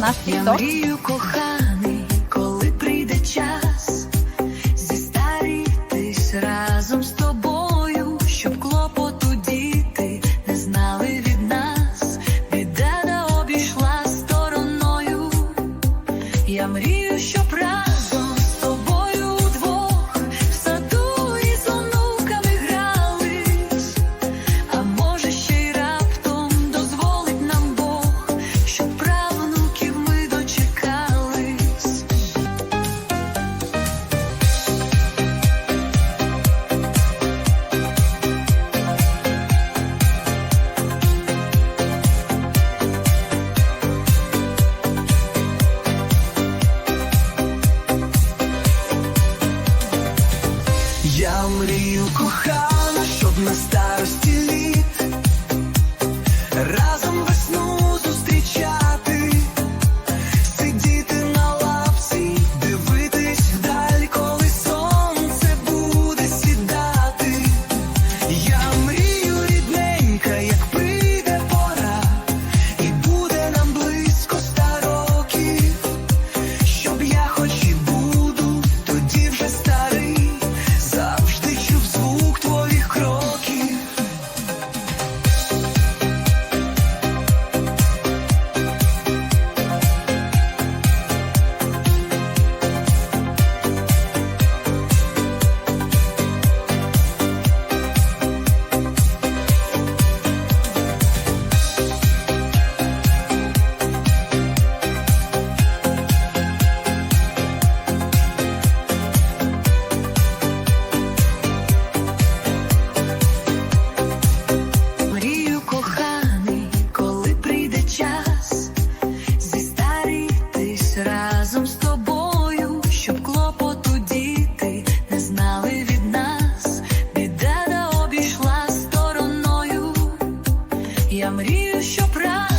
наш тікток. Я мрію кохана, щоб на старості літ разом весну зустрічати, сидіти на лавці, дивитись вдаль, коли сонце буде сідати. Я я мрію, що прав.